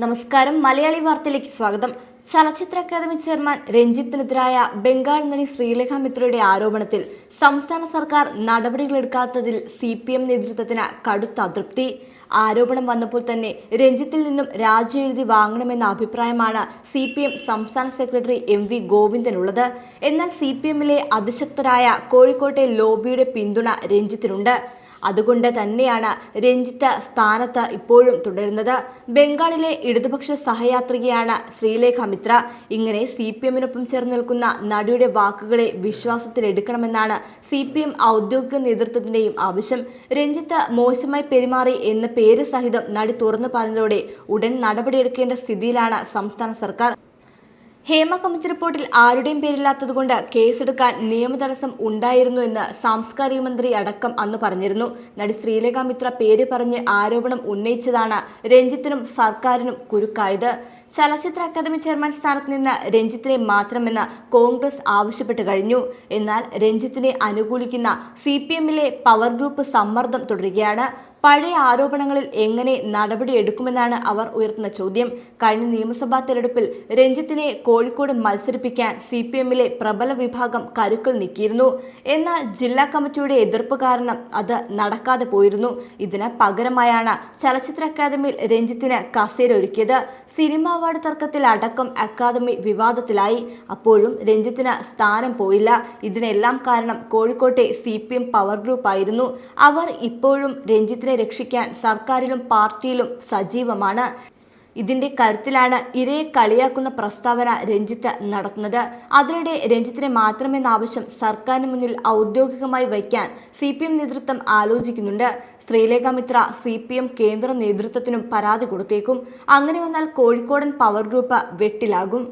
നമസ്കാരം. മലയാളി വാർത്തയിലേക്ക് സ്വാഗതം. ചലച്ചിത്ര അക്കാദമി ചെയർമാൻ രഞ്ജിത്തിനെതിരായ ബംഗാൾ നടി ശ്രീലേഖ മിത്രയുടെ ആരോപണത്തിൽ സംസ്ഥാന സർക്കാർ നടപടികളെടുക്കാത്തതിൽ സി പി എം നേതൃത്വത്തിന് കടുത്ത അതൃപ്തി. ആരോപണം വന്നപ്പോൾ തന്നെ രഞ്ജിത്തിൽ നിന്നും രാജി എഴുതി വാങ്ങണമെന്ന അഭിപ്രായമാണ് സി പി എം സംസ്ഥാന സെക്രട്ടറി എം വി ഗോവിന്ദനുള്ളത്. എന്നാൽ സി പി എമ്മിലെ അതിശക്തരായ കോഴിക്കോട്ടെ ലോബിയുടെ പിന്തുണ രഞ്ജിത്തിനുണ്ട്. അതുകൊണ്ട് തന്നെയാണ് രഞ്ജിത്ത് സ്ഥാനത്ത് ഇപ്പോഴും തുടരുന്നത്. ബംഗാളിലെ ഇടതുപക്ഷ സഹയാത്രികയാണ് ശ്രീലേഖ മിത്ര. ഇങ്ങനെ സി പി എമ്മിനൊപ്പം ചേർന്ന് നിൽക്കുന്ന നടിയുടെ വാക്കുകളെ വിശ്വാസത്തിലെടുക്കണമെന്നാണ് സി പി എം ഔദ്യോഗിക നേതൃത്വത്തിന്റെയും ആവശ്യം. രഞ്ജിത്ത് മോശമായി പെരുമാറി എന്ന പേര് സഹിതം നടി തുറന്നു പറഞ്ഞതോടെ ഉടൻ നടപടിയെടുക്കേണ്ട സ്ഥിതിയിലാണ് സംസ്ഥാന സർക്കാർ. ഹേമ കമ്മിറ്റി റിപ്പോർട്ടിൽ ആരുടെയും പേരില്ലാത്തതുകൊണ്ട് കേസെടുക്കാൻ നിയമതടസ്സം ഉണ്ടായിരുന്നു എന്ന് സാംസ്കാരിക മന്ത്രി അടക്കം അന്ന് പറഞ്ഞിരുന്നു. നടി ശ്രീലേഖ മിത്ര പേര് പറഞ്ഞ് ആരോപണം ഉന്നയിച്ചതാണ് രഞ്ജിത്തിനും സർക്കാരിനും കുരുക്കായത്. ചലച്ചിത്ര അക്കാദമി ചെയർമാൻ സ്ഥാനത്ത് നിന്ന് രഞ്ജിത്തിനെ മാത്രമെന്ന് കോൺഗ്രസ് ആവശ്യപ്പെട്ടു കഴിഞ്ഞു. എന്നാൽ രഞ്ജിത്തിനെ അനുകൂലിക്കുന്ന സി പി എമ്മിലെ പവർ ഗ്രൂപ്പ് സമ്മർദ്ദം തുടരുകയാണ്. പഴയ ആരോപണങ്ങളിൽ എങ്ങനെ നടപടിയെടുക്കുമെന്നാണ് അവർ ഉയർത്തുന്ന ചോദ്യം. കഴിഞ്ഞ നിയമസഭാ തെരഞ്ഞെടുപ്പിൽ രഞ്ജിത്തിനെ കോഴിക്കോട് മത്സരിപ്പിക്കാൻ സി പി എമ്മിലെ പ്രബല വിഭാഗം കരുക്കൾ നീക്കിയിരുന്നു. എന്നാൽ ജില്ലാ കമ്മിറ്റിയുടെ എതിർപ്പ് കാരണം അത് നടക്കാതെ പോയിരുന്നു. ഇതിന് പകരമായാണ് ചലച്ചിത്ര അക്കാദമിയിൽ രഞ്ജിത്തിന് കസേര ഒരുക്കിയത്. സിനിമ അവാർഡ് തർക്കത്തിൽ അടക്കം അക്കാദമി വിവാദത്തിലായി. അപ്പോഴും രഞ്ജിത്തിന് സ്ഥാനം പോയില്ല. ഇതിനെല്ലാം കാരണം കോഴിക്കോട്ടെ സി പവർ ഗ്രൂപ്പ് ആയിരുന്നു അവർ ഇപ്പോഴും രഞ്ജിത്തിനെ രക്ഷിക്കാൻ സർക്കാരിലും പാർട്ടിയിലും സജീവമാണ്. ഇതിന്റെ കരുത്തിലാണ് ഇരയെ കളിയാക്കുന്ന പ്രസ്താവന രഞ്ജിത്ത് നടത്തുന്നത്. അതിനിടെ രഞ്ജിത്തിനെ മാത്രമെന്ന ആവശ്യം സർക്കാരിന് മുന്നിൽ ഔദ്യോഗികമായി വയ്ക്കാൻ സി പി എം നേതൃത്വം ആലോചിക്കുന്നുണ്ട്. Sreelekha Mitra C P M കേന്ദ്ര നേതൃത്വത്തിനും പരാതി കൊടുത്തേക്കും. അങ്ങനെ വന്നാൽ കോഴിക്കോടൻ പവർ ഗ്രൂപ്പ് വെട്ടിലാകും.